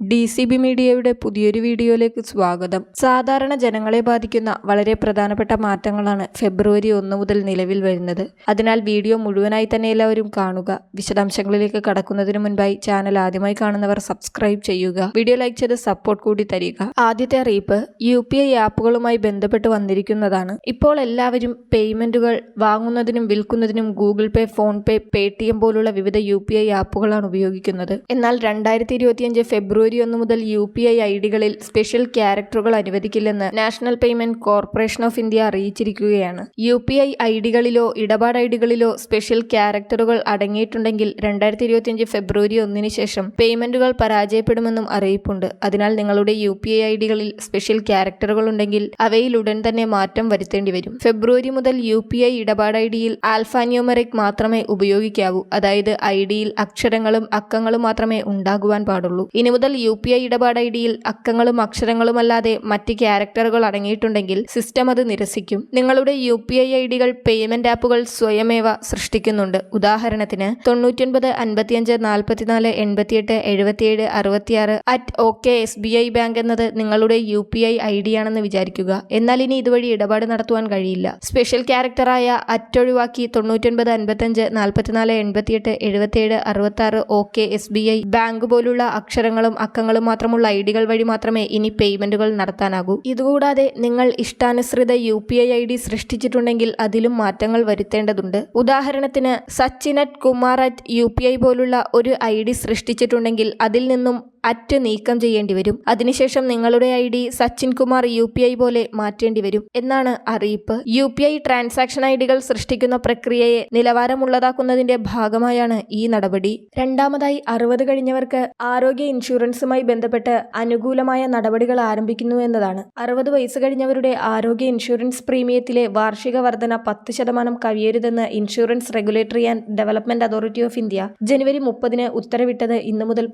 D C B മീഡിയയുടെ പുതിയൊരു വീഡിയോയിലേക്ക് സ്വാഗതം. സാധാരണ ജനങ്ങളെ ബാധിക്കുന്ന വളരെ പ്രധാനപ്പെട്ട മാറ്റങ്ങളാണ് ഫെബ്രുവരി ഒന്ന് മുതൽ നിലവിൽ വരുന്നത്. അതിനാൽ വീഡിയോ മുഴുവനായി തന്നെ എല്ലാവരും കാണുക. വിശദാംശങ്ങളിലേക്ക് കടക്കുന്നതിന് മുൻപായി ചാനൽ ആദ്യമായി കാണുന്നവർ സബ്സ്ക്രൈബ് ചെയ്യുക. വീഡിയോ ലൈക്ക് ചെയ്ത് സപ്പോർട്ട് കൂടി തരിക. ആദ്യത്തെ അറിയിപ്പ് യു പി ഐ ആപ്പുകളുമായി ബന്ധപ്പെട്ട് വന്നിരിക്കുന്നതാണ്. ഇപ്പോൾ എല്ലാവരും പേയ്മെന്റുകൾ വാങ്ങുന്നതിനും വിൽക്കുന്നതിനും Google Pay PhonePe Paytm പോലുള്ള വിവിധ യു പി ഐ ആപ്പുകളാണ് ഉപയോഗിക്കുന്നത്. എന്നാൽ രണ്ടായിരത്തി ഇരുപത്തിയഞ്ച് ഫെബ്രുവരി ഒന്ന് മുതൽ യു പി ഐ ഐ ഡികളിൽ സ്പെഷ്യൽ ക്യാരക്ടറുകൾ അനുവദിക്കില്ലെന്ന് national payment corporation of India അറിയിച്ചിരിക്കുകയാണ്. U P I I ഡികളിലോ ഇടപാട് ഐ ഡികളിലോ സ്പെഷ്യൽ ക്യാരക്ടറുകൾ അടങ്ങിയിട്ടുണ്ടെങ്കിൽ രണ്ടായിരത്തി ഇരുപത്തിയഞ്ച് ഫെബ്രുവരി ഒന്നിന് ശേഷം പേയ്മെന്റുകൾ പരാജയപ്പെടുമെന്നും അറിയിപ്പുണ്ട്. അതിനാൽ നിങ്ങളുടെ യു പി ഐ ഐ ഡികളിൽ സ്പെഷ്യൽ ക്യാരക്ടറുകൾ ഉണ്ടെങ്കിൽ അവയിൽ ഉടൻ തന്നെ മാറ്റം വരുത്തേണ്ടി വരും. ഫെബ്രുവരി മുതൽ യു പി ഐ ഇടപാട് ഐ ഡിയിൽ ആൽഫാന്യൂമറിക് മാത്രമേ ഉപയോഗിക്കാവൂ. അതായത് ഐ ഡിയിൽ അക്ഷരങ്ങളും അക്കങ്ങളും മാത്രമേ ഉണ്ടാകുവാൻ പാടുള്ളൂ. ഇനി മുതൽ യു പി ഐ ഇടപാട് ഐ ഡിയിൽ അക്കങ്ങളും അക്ഷരങ്ങളുമല്ലാതെ മറ്റ് ക്യാരക്ടറുകൾ അടങ്ങിയിട്ടുണ്ടെങ്കിൽ സിസ്റ്റം അത് നിരസിക്കും. നിങ്ങളുടെ യു പി ഐ ഐ ഡികൾ പേയ്മെന്റ് ആപ്പുകൾ സ്വയമേവ സൃഷ്ടിക്കുന്നുണ്ട്. ഉദാഹരണത്തിന് തൊണ്ണൂറ്റൊൻപത് അൻപത്തിയഞ്ച് നാൽപ്പത്തിനാല് എൺപത്തിയെട്ട് എഴുപത്തിയേഴ് അറുപത്തിയാറ് at ok S B I bank എന്നത് നിങ്ങളുടെ U P I I D ആണെന്ന് വിചാരിക്കുക. എന്നാൽ ഇനി ഇതുവഴി ഇടപാട് നടത്തുവാൻ കഴിയില്ല. സ്പെഷ്യൽ ക്യാരക്ടറായ അറ്റ് ഒഴിവാക്കി തൊണ്ണൂറ്റൊൻപത് അൻപത്തഞ്ച് നാൽപ്പത്തിനാല് എൺപത്തിയെട്ട് എഴുപത്തിയേഴ് അറുപത്തി ആറ് ok S B I bank പോലുള്ള അക്ഷരങ്ങളും അക്കങ്ങളും മാത്രമുള്ള ഐ ഡികൾ വഴി മാത്രമേ ഇനി പേയ്മെന്റുകൾ നടത്താനാകൂ. ഇതുകൂടാതെ നിങ്ങൾ ഇഷ്ടാനുസൃത U P I I D സൃഷ്ടിച്ചിട്ടുണ്ടെങ്കിൽ അതിലും മാറ്റങ്ങൾ വരുത്തേണ്ടതുണ്ട്. ഉദാഹരണത്തിന് Sachin at Kumar at U P I പോലുള്ള ഒരു ഐ ഡി സൃഷ്ടിച്ചിട്ടുണ്ടെങ്കിൽ അതിൽ നിന്നും അറ്റ് നീക്കം ചെയ്യേണ്ടി വരും. അതിനുശേഷം നിങ്ങളുടെ I D Sachin Kumar U P I പോലെ മാറ്റേണ്ടി വരും എന്നാണ് അറിയിപ്പ്. U P I transaction I ഡികൾ സൃഷ്ടിക്കുന്ന പ്രക്രിയയെ നിലവാരമുള്ളതാക്കുന്നതിന്റെ ഭാഗമായാണ് ഈ നടപടി. രണ്ടാമതായി അറുപത് കഴിഞ്ഞവർക്ക് ആരോഗ്യ ഇൻഷുറൻസുമായി ബന്ധപ്പെട്ട് അനുകൂലമായ നടപടികൾ ആരംഭിക്കുന്നു എന്നതാണ്. അറുപത് വയസ്സ് കഴിഞ്ഞവരുടെ ആരോഗ്യ ഇൻഷുറൻസ് പ്രീമിയത്തിലെ വാർഷിക വർധന പത്ത് ശതമാനം കവിയരുതെന്ന് insurance regulatory and development authority of India ജനുവരി മുപ്പതിന് ഉത്തരവിട്ടത് ഇന്നു മുതൽ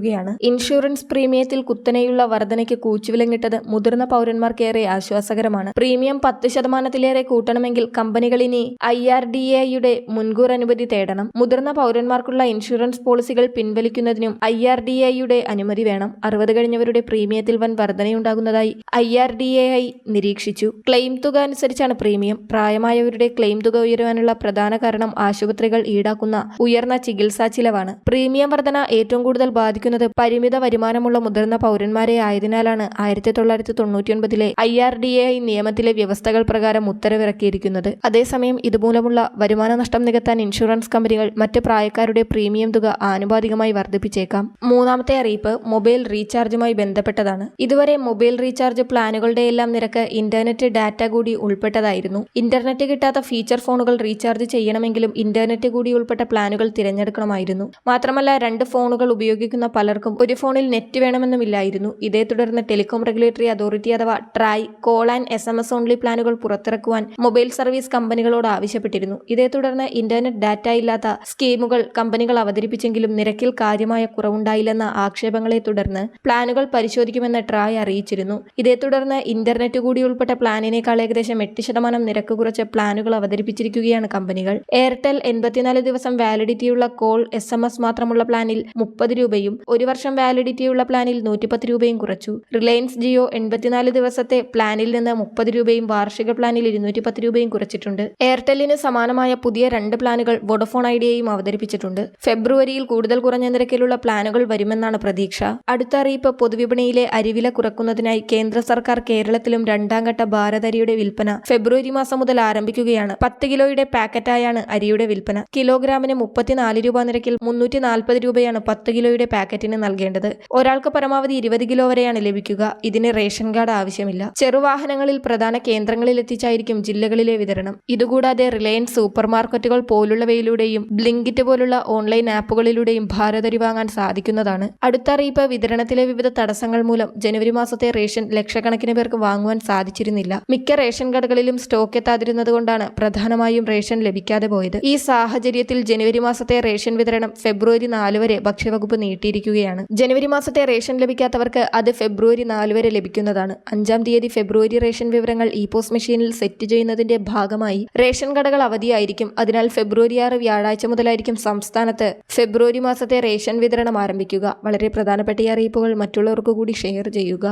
പ്രാബല്യത്തിലായിരിക്കുകയാണ് ഇൻഷുറൻസ് പ്രീമിയത്തിൽ കുത്തനെയുള്ള വർധനയ്ക്ക് കൂച്ചുവിലങ്ങിട്ടത് മുതിർന്ന പൗരന്മാർക്കേറെ ആശ്വാസകരമാണ്. പ്രീമിയം പത്ത് ശതമാനത്തിലേറെ കൂട്ടണമെങ്കിൽ കമ്പനികൾ ഇനി ഐ ആർ ഡി എയുടെ മുൻകൂർ അനുമതി തേടണം. മുതിർന്ന പൗരന്മാർക്കുള്ള ഇൻഷുറൻസ് പോളിസികൾ പിൻവലിക്കുന്നതിനും ഐ ആർ ഡി എയുടെ അനുമതി വേണം. അറുപത് കഴിഞ്ഞവരുടെ പ്രീമിയത്തിൽ വൻ വർധനയുണ്ടാകുന്നതായി I R D A I നിരീക്ഷിച്ചു. ക്ലെയിം തുക അനുസരിച്ചാണ് പ്രീമിയം. പ്രായമായവരുടെ ക്ലെയിം തുക ഉയരുവാനുള്ള പ്രധാന കാരണം ആശുപത്രികൾ ഈടാക്കുന്ന ഉയർന്ന ചികിത്സാ ചിലവാണ്. പ്രീമിയം വർധന ഏറ്റവും കൂടുതൽ ബാധിക്കുന്നത് പരിമിത വരുമാനമുള്ള മുതിർന്ന പൗരന്മാരെ ആയതിനാലാണ് ആയിരത്തി തൊള്ളായിരത്തി തൊണ്ണൂറ്റിയൊൻപതിലെ ഐ ആർ ഡി എ നിയമത്തിലെ വ്യവസ്ഥകൾ പ്രകാരം ഉത്തരവിറക്കിയിരിക്കുന്നത്. അതേസമയം ഇതുമൂലമുള്ള വരുമാന നഷ്ടം നികത്താൻ ഇൻഷുറൻസ് കമ്പനികൾ മറ്റ് പ്രായക്കാരുടെ പ്രീമിയം തുക ആനുപാതികമായി വർദ്ധിപ്പിച്ചേക്കാം. മൂന്നാമത്തെ അറിയിപ്പ് മൊബൈൽ റീചാർജുമായി ബന്ധപ്പെട്ടതാണ്. ഇതുവരെ മൊബൈൽ റീചാർജ് പ്ലാനുകളുടെ എല്ലാം നിരക്ക് ഇന്റർനെറ്റ് ഡാറ്റ കൂടി ഉൾപ്പെട്ടതായിരുന്നു. ഇന്റർനെറ്റ് കിട്ടാത്ത ഫീച്ചർ ഫോണുകൾ റീചാർജ് ചെയ്യണമെങ്കിലും ഇന്റർനെറ്റ് കൂടി ഉൾപ്പെട്ട പ്ലാനുകൾ തിരഞ്ഞെടുക്കണമായിരുന്നു. മാത്രമല്ല രണ്ട് ഫോണുകൾ ഉപയോഗിക്കുന്ന പലർക്കും ഒരു ഫോണിൽ നെറ്റ് വേണമെന്നുമില്ലായിരുന്നു. ഇതേ തുടർന്ന് ടെലികോം റെഗുലേറ്ററി അതോറിറ്റി അഥവാ TRAI call and S M S only പ്ലാനുകൾ പുറത്തിറക്കുവാൻ മൊബൈൽ സർവീസ് കമ്പനികളോട് ആവശ്യപ്പെട്ടിരുന്നു. ഇതേ തുടർന്ന് ഇന്റർനെറ്റ് ഡാറ്റ ഇല്ലാത്ത സ്കീമുകൾ കമ്പനികൾ അവതരിപ്പിച്ചെങ്കിലും നിരക്കിൽ കാര്യമായ കുറവുണ്ടായില്ലെന്ന ആക്ഷേപങ്ങളെ തുടർന്ന് പ്ലാനുകൾ പരിശോധിക്കുമെന്ന് ട്രായ് അറിയിച്ചിരുന്നു. ഇതേ തുടർന്ന് ഇന്റർനെറ്റ് കൂടി ഉൾപ്പെട്ട പ്ലാനിനേക്കാൾ ഏകദേശം എട്ട് ശതമാനം നിരക്ക് കുറച്ച് പ്ലാനുകൾ അവതരിപ്പിച്ചിരിക്കുകയാണ് കമ്പനികൾ. എയർടെൽ എൺപത്തിനാല് ദിവസം വാലിഡിറ്റിയുള്ള കോൾ എസ് മാത്രമുള്ള പ്ലാനിൽ മുപ്പത് രൂപയും ഒരു വർഷം വാലിഡിറ്റി ഉള്ള പ്ലാനിൽ നൂറ്റിപ്പത്ത് രൂപയും കുറച്ചു. റിലയൻസ് ജിയോ എൺപത്തിനാല് ദിവസത്തെ പ്ലാനിൽ നിന്ന് മുപ്പത് രൂപയും വാർഷിക പ്ലാനിൽ ഇരുന്നൂറ്റി പത്ത് രൂപയും കുറച്ചിട്ടുണ്ട്. എയർടെല്ലിന് സമാനമായ പുതിയ രണ്ട് പ്ലാനുകൾ വോഡഫോൺ ഐഡിയയും അവതരിപ്പിച്ചിട്ടുണ്ട്. ഫെബ്രുവരിയിൽ കൂടുതൽ കുറഞ്ഞ നിരക്കിലുള്ള പ്ലാനുകൾ വരുമെന്നാണ് പ്രതീക്ഷ. അടുത്ത അറിയിപ്പ് പൊതുവിപണിയിലെ അരിവില കുറക്കുന്നതിനായി കേന്ദ്ര സർക്കാർ കേരളത്തിലും രണ്ടാം ഘട്ട ഭാരതരിയുടെ വിൽപ്പന ഫെബ്രുവരി മാസം മുതൽ ആരംഭിക്കുകയാണ്. പത്ത് കിലോയുടെ പാക്കറ്റായാണ് അരിയുടെ വിൽപ്പന. കിലോഗ്രാമിന് മുപ്പത്തിനാല് രൂപ നിരക്കിൽ മുന്നൂറ്റി രൂപയാണ് പത്ത് കിലോയുടെ പാക്കറ്റിന് നൽകേണ്ടത്. ഒരാൾക്ക് പരമാവധി ഇരുപത് കിലോ വരെയാണ് ലഭിക്കുക. ഇതിന് റേഷൻ കാർഡ് ആവശ്യമില്ല. ചെറുവാഹനങ്ങളിൽ പ്രധാന കേന്ദ്രങ്ങളിൽ എത്തിച്ചായിരിക്കും ജില്ലകളിലെ വിതരണം. ഇതുകൂടാതെ റിലയൻസ് സൂപ്പർ മാർക്കറ്റുകൾ പോലുള്ളവയിലൂടെയും ബ്ലിങ്കിറ്റ് പോലുള്ള ഓൺലൈൻ ആപ്പുകളിലൂടെയും ഭാരതരി വാങ്ങാൻ സാധിക്കുന്നതാണ്. അടുത്ത അറിയിപ്പ് വിതരണത്തിലെ വിവിധ തടസ്സങ്ങൾ മൂലം ജനുവരി മാസത്തെ റേഷൻ ലക്ഷക്കണക്കിന് പേർക്ക് വാങ്ങുവാൻ സാധിച്ചിരുന്നില്ല. മിക്ക റേഷൻ കടകളിലും സ്റ്റോക്ക് എത്താതിരുന്നത് കൊണ്ടാണ് പ്രധാനമായും റേഷൻ ലഭിക്കാതെ പോയത്. ഈ സാഹചര്യത്തിൽ ജനുവരി മാസത്തെ റേഷൻ വിതരണം ഫെബ്രുവരി നാല് വരെ ഭക്ഷ്യവകുപ്പ് നീട്ടിയിരിക്കുകയാണ് ആരംഭിക്കുകയാണ് ജനുവരി മാസത്തെ റേഷൻ ലഭിക്കാത്തവർക്ക് അത് ഫെബ്രുവരി നാല് വരെ ലഭിക്കുന്നതാണ്. അഞ്ചാം തീയതി ഫെബ്രുവരി റേഷൻ വിവരങ്ങൾ ഇ പോസ്റ്റ് മെഷീനിൽ സെറ്റ് ചെയ്യുന്നതിന്റെ ഭാഗമായി റേഷൻ കടകൾ അവധിയായിരിക്കും. അതിനാൽ ഫെബ്രുവരി ആറ് വ്യാഴാഴ്ച മുതലായിരിക്കും സംസ്ഥാനത്ത് ഫെബ്രുവരി മാസത്തെ റേഷൻ വിതരണം ആരംഭിക്കുക. വളരെ പ്രധാനപ്പെട്ട ഈ അറിയിപ്പുകൾ മറ്റുള്ളവർക്ക് കൂടി ഷെയർ ചെയ്യുക.